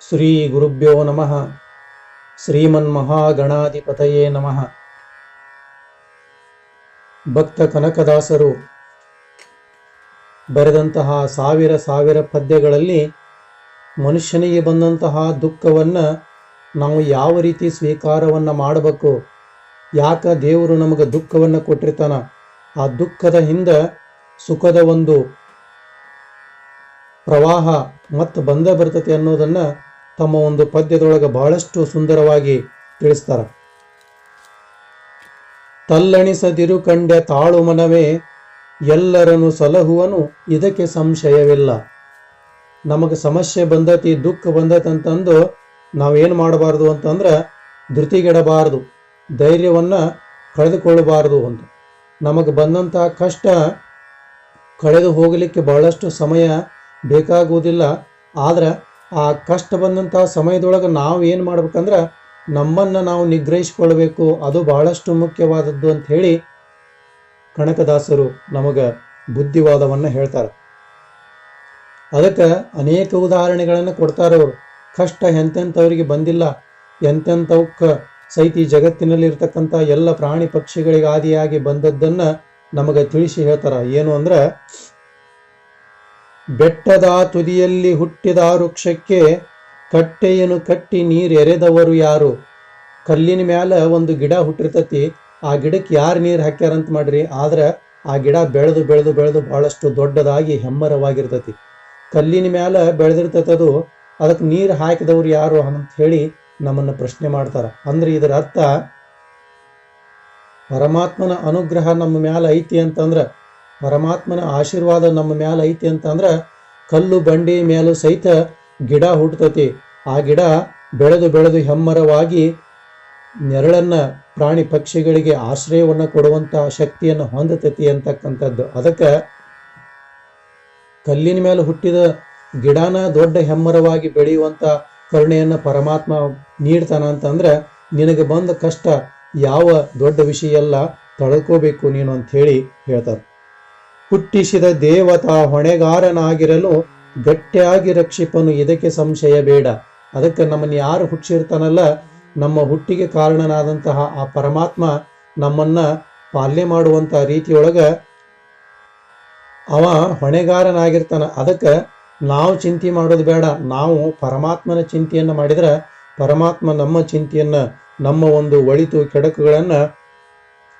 ಶ್ರೀ ಗುರುಭ್ಯೋ ನಮಃ. ಶ್ರೀಮನ್ ಮಹಾಗಣಾಧಿಪತಯೇ ನಮಃ. ಭಕ್ತ ಕನಕದಾಸರು ಬರೆದಂತಹ ಸಾವಿರ ಸಾವಿರ ಪದ್ಯಗಳಲ್ಲಿ ಮನುಷ್ಯನಿಗೆ ಬಂದಂತಹ ದುಃಖವನ್ನು ನಾವು ಯಾವ ರೀತಿ ಸ್ವೀಕಾರವನ್ನು ಮಾಡಬೇಕು? ಯಾಕ ದೇವರು ನಮಗೆ ದುಃಖವನ್ನು ಕೊಟ್ಟಿರ್ತಾನ? ಆ ದುಃಖದ ಹಿಂದೆ ಸುಖದ ಒಂದು ಪ್ರವಾಹ ಮತ್ತು ಬಂದೇ ಬರ್ತತೆ ಅನ್ನೋದನ್ನ ತಮ್ಮ ಒಂದು ಪದ್ಯದೊಳಗೆ ಬಹಳಷ್ಟು ಸುಂದರವಾಗಿ ತಿಳಿಸ್ತಾರ. ತಲ್ಲಣಿಸದಿರು ಕಂಡೆ ತಾಳು ಮನವೇ, ಎಲ್ಲರನ್ನು ಸಲಹುವನು, ಇದಕ್ಕೆ ಸಂಶಯವಿಲ್ಲ. ನಮಗೆ ಸಮಸ್ಯೆ ಬಂದತಿ, ದುಃಖ ಬಂದತಿ ಅಂತಂದು ನಾವೇನು ಮಾಡಬಾರ್ದು ಅಂತಂದ್ರೆ, ಧೃತಿಗೆಡಬಾರದು, ಧೈರ್ಯವನ್ನ ಕಳೆದುಕೊಳ್ಳಬಾರದು ಅಂತ. ನಮಗೆ ಬಂದಂಥ ಕಷ್ಟ ಕಳೆದು ಹೋಗಲಿಕ್ಕೆ ಬಹಳಷ್ಟು ಸಮಯ ಬೇಕಾಗುವುದಿಲ್ಲ, ಆದ್ರೆ ಆ ಕಷ್ಟ ಬಂದಂಥ ಸಮಯದೊಳಗೆ ನಾವು ಏನು ಮಾಡ್ಬೇಕಂದ್ರೆ ನಮ್ಮನ್ನು ನಾವು ನಿಗ್ರಹಿಸಿಕೊಳ್ಬೇಕು. ಅದು ಬಹಳಷ್ಟು ಮುಖ್ಯವಾದದ್ದು ಅಂತ ಹೇಳಿ ಕನಕದಾಸರು ನಮಗೆ ಬುದ್ಧಿವಾದವನ್ನು ಹೇಳ್ತಾರೆ. ಅದಕ್ಕೆ ಅನೇಕ ಉದಾಹರಣೆಗಳನ್ನು ಕೊಡ್ತಾರೆ ಅವರು. ಕಷ್ಟ ಎಂತೆಂಥವ್ರಿಗೆ ಬಂದಿಲ್ಲ ಎಂತೆಂಥವಕ್ಕೆ ಸಹಿತ ಜಗತ್ತಿನಲ್ಲಿ ಇರ್ತಕ್ಕಂಥ ಎಲ್ಲ ಪ್ರಾಣಿ ಪಕ್ಷಿಗಳಿಗೆ ಆದಿಯಾಗಿ ಬಂದದ್ದನ್ನು ನಮಗೆ ತಿಳಿಸಿ ಹೇಳ್ತಾರೆ. ಏನು ಅಂದ್ರೆ ಬೆಟ್ಟದ ತುದಿಯಲ್ಲಿ ಹುಟ್ಟಿದ ವೃಕ್ಷಕ್ಕೆ ಕಟ್ಟೆಯನ್ನು ಕಟ್ಟಿ ನೀರು ಎರೆದವರು ಯಾರು? ಕಲ್ಲಿನ ಮ್ಯಾಲ ಒಂದು ಗಿಡ ಹುಟ್ಟಿರ್ತತಿ. ಆ ಗಿಡಕ್ಕೆ ಯಾರು ನೀರು ಹಾಕ್ಯಾರಂತ ಮಾಡ್ರಿ. ಆದ್ರೆ ಆ ಗಿಡ ಬೆಳೆದು ಬೆಳೆದು ಬೆಳೆದು ಬಹಳಷ್ಟು ದೊಡ್ಡದಾಗಿ ಹೆಮ್ಮರವಾಗಿರ್ತತಿ. ಕಲ್ಲಿನ ಮ್ಯಾಲ ಅದು. ಅದಕ್ಕೆ ನೀರು ಹಾಕಿದವ್ರು ಯಾರು ಅಂತ ಹೇಳಿ ನಮ್ಮನ್ನು ಪ್ರಶ್ನೆ ಮಾಡ್ತಾರೆ. ಅಂದ್ರೆ ಇದರ ಅರ್ಥ ಪರಮಾತ್ಮನ ಅನುಗ್ರಹ ನಮ್ಮ ಮ್ಯಾಲ ಐತಿ ಅಂತಂದ್ರ ಪರಮಾತ್ಮನ ಆಶೀರ್ವಾದ ನಮ್ಮ ಮ್ಯಾಲ ಐತಿ ಅಂತಂದ್ರೆ ಕಲ್ಲು ಬಂಡಿ ಮೇಲೂ ಸಹಿತ ಗಿಡ ಹುಟ್ಟತತಿ. ಆ ಗಿಡ ಬೆಳೆದು ಬೆಳೆದು ಹೆಮ್ಮರವಾಗಿ ನೆರಳನ್ನು ಪ್ರಾಣಿ ಪಕ್ಷಿಗಳಿಗೆ ಆಶ್ರಯವನ್ನ ಕೊಡುವಂತ ಶಕ್ತಿಯನ್ನು ಹೊಂದತತಿ ಅಂತಕ್ಕಂಥದ್ದು. ಅದಕ್ಕೆ ಕಲ್ಲಿನ ಮೇಲೆ ಹುಟ್ಟಿದ ಗಿಡನ ದೊಡ್ಡ ಹೆಮ್ಮರವಾಗಿ ಬೆಳೆಯುವಂತ ಕರುಣೆಯನ್ನ ಪರಮಾತ್ಮ ನೀಡ್ತಾನ ಅಂತಂದ್ರೆ ನಿನಗೆ ಬಂದ ಕಷ್ಟ ಯಾವ ದೊಡ್ಡ ವಿಷಯ ಎಲ್ಲ ತಳ್ಕೋಬೇಕು ನೀನು ಅಂತ ಹೇಳಿ ಹೇಳ್ತಾರೆ. ಹುಟ್ಟಿಸಿದ ದೇವತಾ ಹೊಣೆಗಾರನಾಗಿರಲು ಗಟ್ಟಿಯಾಗಿ ರಕ್ಷಿಪನು, ಇದಕ್ಕೆ ಸಂಶಯ ಬೇಡ. ಅದಕ್ಕೆ ನಮ್ಮನ್ನು ಯಾರು ಹುಟ್ಟಿಸಿರ್ತಾನಲ್ಲ, ನಮ್ಮ ಹುಟ್ಟಿಗೆ ಕಾರಣನಾದಂತಹ ಆ ಪರಮಾತ್ಮ ನಮ್ಮನ್ನ ಪಾಲನೆ ಮಾಡುವಂತ ರೀತಿಯೊಳಗ ಅವ ಹೊಣೆಗಾರನಾಗಿರ್ತಾನ. ಅದಕ್ಕೆ ನಾವು ಚಿಂತೆ ಮಾಡೋದು ಬೇಡ. ನಾವು ಪರಮಾತ್ಮನ ಚಿಂತೆಯನ್ನು ಮಾಡಿದ್ರೆ ಪರಮಾತ್ಮ ನಮ್ಮ ಚಿಂತೆಯನ್ನು, ನಮ್ಮ ಒಂದು ಒಳಿತು ಕೆಡಕುಗಳನ್ನ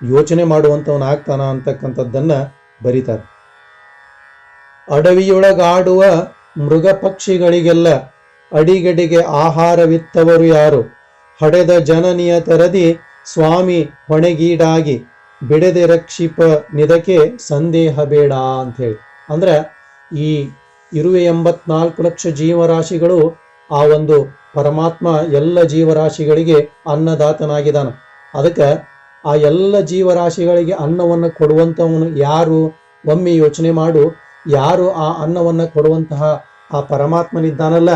ಯೋಚನೆ ಮಾಡುವಂಥವನಾಗ್ತಾನ ಅಂತಕ್ಕಂಥದ್ದನ್ನ ಬರೀತಾರೆ. ಅಡವಿಯೊಳಗಾಡುವ ಮೃಗ ಪಕ್ಷಿಗಳಿಗೆಲ್ಲ ಅಡಿಗಡಿಗೆ ಆಹಾರವಿತ್ತವರು ಯಾರು? ಹಡೆದ ಜನನಿಯ ತರದಿ ಸ್ವಾಮಿ ಹೊಣೆಗೀಡಾಗಿ ಬಿಡದೆ ರಕ್ಷಿಪ ನಿದಕ್ಕೆ ಸಂದೇಹ ಬೇಡ ಅಂತ ಹೇಳಿ ಅಂದ್ರೆ ಈ ಇರುವೆ ಎಂಬತ್ನಾಲ್ಕು ಲಕ್ಷ ಜೀವರಾಶಿಗಳು ಆ ಒಂದು ಪರಮಾತ್ಮ ಎಲ್ಲ ಜೀವರಾಶಿಗಳಿಗೆ ಅನ್ನದಾತನಾಗಿದ್ದಾನೆ. ಅದಕ್ಕೆ ಆ ಎಲ್ಲ ಜೀವರಾಶಿಗಳಿಗೆ ಅನ್ನವನ್ನು ಕೊಡುವಂಥವನು ಯಾರು? ಒಮ್ಮೆ ಯೋಚನೆ ಮಾಡು. ಯಾರು ಆ ಅನ್ನವನ್ನು ಕೊಡುವಂತಹ ಆ ಪರಮಾತ್ಮನಿದ್ದಾನಲ್ಲ?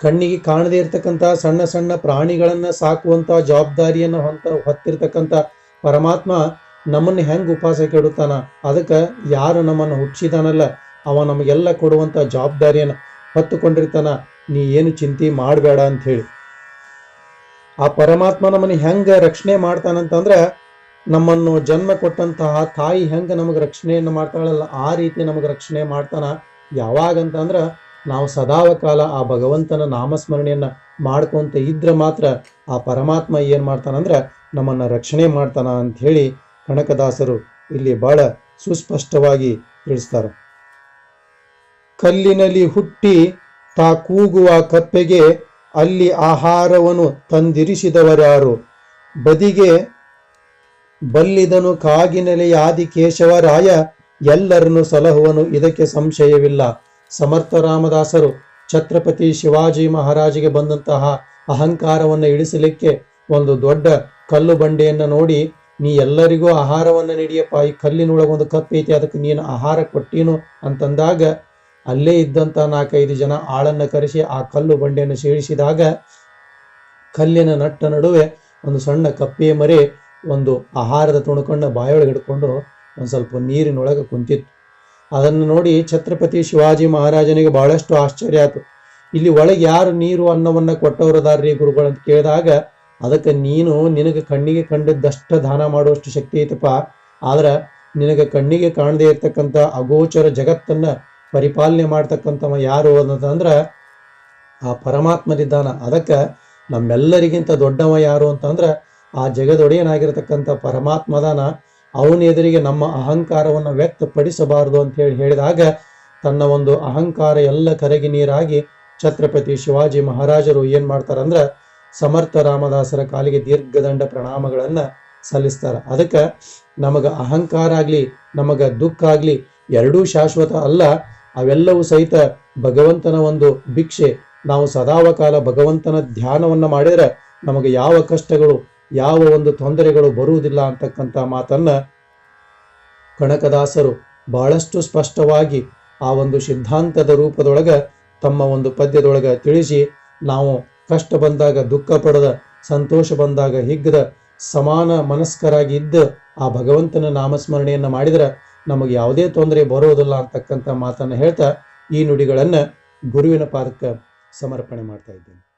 ಕಣ್ಣಿಗೆ ಕಾಣದೇ ಇರತಕ್ಕಂತಹ ಸಣ್ಣ ಸಣ್ಣ ಪ್ರಾಣಿಗಳನ್ನು ಸಾಕುವಂತ ಜವಾಬ್ದಾರಿಯನ್ನು ಹೊಂತ ಹೊತ್ತಿರ್ತಕ್ಕಂಥ ಪರಮಾತ್ಮ ನಮ್ಮನ್ನು ಹೆಂಗೆ ಉಪವಾಸ ಕೆಡುತ್ತಾನ? ಅದಕ್ಕೆ ಯಾರು ನಮ್ಮನ್ನು ಹುಟ್ಟಿಸಿದಾನಲ್ಲ? ಅವ ನಮಗೆಲ್ಲ ಕೊಡುವಂತ ಜವಾಬ್ದಾರಿಯನ್ನು ಹೊತ್ತುಕೊಂಡಿರ್ತಾನ. ನೀ ಏನು ಚಿಂತೆ ಮಾಡಬೇಡ ಅಂತ ಹೇಳಿ ಆ ಪರಮಾತ್ಮ ನಮ್ಮನ್ನು ಹೆಂಗ ರಕ್ಷಣೆ ಮಾಡ್ತಾನಂತಂದ್ರೆ ನಮ್ಮನ್ನು ಜನ್ಮ ಕೊಟ್ಟಂತಹ ತಾಯಿ ಹೆಂಗ ನಮಗೆ ರಕ್ಷಣೆಯನ್ನು ಮಾಡ್ತಾಳಲ್ಲ, ಆ ರೀತಿ ನಮಗೆ ರಕ್ಷಣೆ ಮಾಡ್ತಾನ. ಯಾವಾಗಂತಂದ್ರೆ ನಾವು ಸದಾವ ಕಾಲ ಆ ಭಗವಂತನ ನಾಮಸ್ಮರಣೆಯನ್ನ ಮಾಡ್ಕೊಂತ ಇದ್ರೆ ಮಾತ್ರ ಆ ಪರಮಾತ್ಮ ಏನು ಮಾಡ್ತಾನಂದ್ರೆ ನಮ್ಮನ್ನ ರಕ್ಷಣೆ ಮಾಡ್ತಾನ ಅಂತ ಹೇಳಿ ಕನಕದಾಸರು ಇಲ್ಲಿ ಬಹಳ ಸುಸ್ಪಷ್ಟವಾಗಿ ತಿಳಿಸ್ತಾರೆ. ಕಲ್ಲಿನಲ್ಲಿ ಹುಟ್ಟಿ ತಾ ಕೂಗುವ ಕಪ್ಪೆಗೆ ಅಲ್ಲಿ ಆಹಾರವನ್ನು ತಂದಿರಿಸಿದವರಾರು. ಬದಿಗೆ ಬಲ್ಲಿದನು ಕಾಗಿನೆಲೆಯಾದಿ ಕೇಶವರಾಯ ಎಲ್ಲರನ್ನು ಸಲಹುವನು, ಇದಕ್ಕೆ ಸಂಶಯವಿಲ್ಲ. ಸಮರ್ಥ ರಾಮದಾಸರು, ಛತ್ರಪತಿ ಶಿವಾಜಿ ಮಹಾರಾಜಿಗೆ ಬಂದಂತಹ ಅಹಂಕಾರವನ್ನು ಇಳಿಸಲಿಕ್ಕೆ ಒಂದು ದೊಡ್ಡ ಕಲ್ಲು ಬಂಡೆಯನ್ನು ನೋಡಿ, ನೀ ಎಲ್ಲರಿಗೂ ಆಹಾರವನ್ನು ನೀಡಿಯಪ್ಪ, ಈ ಕಲ್ಲಿನೊಳಗೊಂದು ಕಪ್ಪೈತಿ ಅದಕ್ಕೆ ನೀನು ಆಹಾರ ಕೊಟ್ಟೀನು ಅಂತಂದಾಗ ಅಲ್ಲೇ ಇದ್ದಂತ ನಾಲ್ಕೈದು ಜನ ಆಳನ್ನು ಕರೆಸಿ ಆ ಕಲ್ಲು ಬಂಡೆಯನ್ನು ಸೇರಿಸಿದಾಗ ಕಲ್ಲಿನ ನಟ್ಟ ನಡುವೆ ಒಂದು ಸಣ್ಣ ಕಪ್ಪೆಯ ಮರಿ ಒಂದು ಆಹಾರದ ತುಣುಕನ್ನ ಬಾಯೊಳಗೆ ಹಿಡ್ಕೊಂಡು ಒಂದು ಸ್ವಲ್ಪ ನೀರಿನೊಳಗೆ ಕುಂತಿತ್ತು. ಅದನ್ನು ನೋಡಿ ಛತ್ರಪತಿ ಶಿವಾಜಿ ಮಹಾರಾಜನಿಗೆ ಬಹಳಷ್ಟು ಆಶ್ಚರ್ಯ ಆಯಿತು. ಇಲ್ಲಿ ಒಳಗೆ ಯಾರು ನೀರು ಅನ್ನವನ್ನು ಕೊಟ್ಟವರದಾರ್ರಿ ಗುರುಗಳು ಅಂತ ಕೇಳಿದಾಗ, ಅದಕ್ಕೆ ನೀನು ನಿನಗೆ ಕಣ್ಣಿಗೆ ಕಂಡಿದ್ದಷ್ಟು ದಾನ ಮಾಡುವಷ್ಟು ಶಕ್ತಿ ಐತಪ್ಪ. ಆದ್ರೆ ನಿನಗೆ ಕಣ್ಣಿಗೆ ಕಾಣದೇ ಇರ್ತಕ್ಕಂಥ ಅಗೋಚರ ಜಗತ್ತನ್ನ ಪರಿಪಾಲನೆ ಮಾಡ್ತಕ್ಕಂಥವ ಯಾರು ಅಂತಂದ್ರ ಆ ಪರಮಾತ್ಮನಿದ್ದಾನ. ಅದಕ್ಕೆ ನಮ್ಮೆಲ್ಲರಿಗಿಂತ ದೊಡ್ಡವ ಯಾರು ಅಂತಂದ್ರ ಆ ಜಗದೊಡೆಯನಾಗಿರ್ತಕ್ಕಂಥ ಪರಮಾತ್ಮದಾನ ಅವನ ಎದುರಿಗೆ ನಮ್ಮ ಅಹಂಕಾರವನ್ನು ವ್ಯಕ್ತಪಡಿಸಬಾರದು ಅಂತ ಹೇಳಿ ಹೇಳಿದಾಗ ತನ್ನ ಒಂದು ಅಹಂಕಾರ ಎಲ್ಲ ಕರಗಿ ನೀರಾಗಿ ಛತ್ರಪತಿ ಶಿವಾಜಿ ಮಹಾರಾಜರು ಏನ್ ಮಾಡ್ತಾರಂದ್ರ ಸಮರ್ಥ ರಾಮದಾಸರ ಕಾಲಿಗೆ ದೀರ್ಘದಂಡ ಪ್ರಣಾಮಗಳನ್ನು ಸಲ್ಲಿಸ್ತಾರ. ಅದಕ್ಕೆ ನಮಗೆ ಅಹಂಕಾರ ಆಗಲಿ, ನಮಗೆ ದುಃಖ ಆಗಲಿ ಎರಡೂ ಶಾಶ್ವತ ಅಲ್ಲ. ಅವೆಲ್ಲವೂ ಸಹಿತ ಭಗವಂತನ ಒಂದು ಭಿಕ್ಷೆ. ನಾವು ಸದಾವಕಾಲ ಭಗವಂತನ ಧ್ಯಾನವನ್ನು ಮಾಡಿದರೆ ನಮಗೆ ಯಾವ ಕಷ್ಟಗಳು, ಯಾವ ಒಂದು ತೊಂದರೆಗಳು ಬರುವುದಿಲ್ಲ ಅಂತಕ್ಕಂಥ ಮಾತನ್ನ ಕನಕದಾಸರು ಬಹಳಷ್ಟು ಸ್ಪಷ್ಟವಾಗಿ ಆ ಒಂದು ಸಿದ್ಧಾಂತದ ರೂಪದೊಳಗೆ ತಮ್ಮ ಒಂದು ಪದ್ಯದೊಳಗೆ ತಿಳಿಸಿ, ನಾವು ಕಷ್ಟ ಬಂದಾಗ, ದುಃಖ ಪಡೆದ, ಸಂತೋಷ ಬಂದಾಗ, ಹಿಗ್ಗದ, ಸಮಾನ ಮನಸ್ಕರಾಗಿ ಇದ್ದ ಆ ಭಗವಂತನ ನಾಮಸ್ಮರಣೆಯನ್ನು ಮಾಡಿದ್ರೆ ನಮಗೆ ಯಾವುದೇ ತೊಂದರೆ ಬರೋದಿಲ್ಲ ಅಂತಕ್ಕಂಥ ಮಾತನ್ನು ಹೇಳ್ತಾ ಈ ನುಡಿಗಳನ್ನು ಗುರುವಿನ ಪಾದಕ್ಕೆ ಸಮರ್ಪಣೆ ಮಾಡ್ತಾ ಇದ್ದೇನೆ.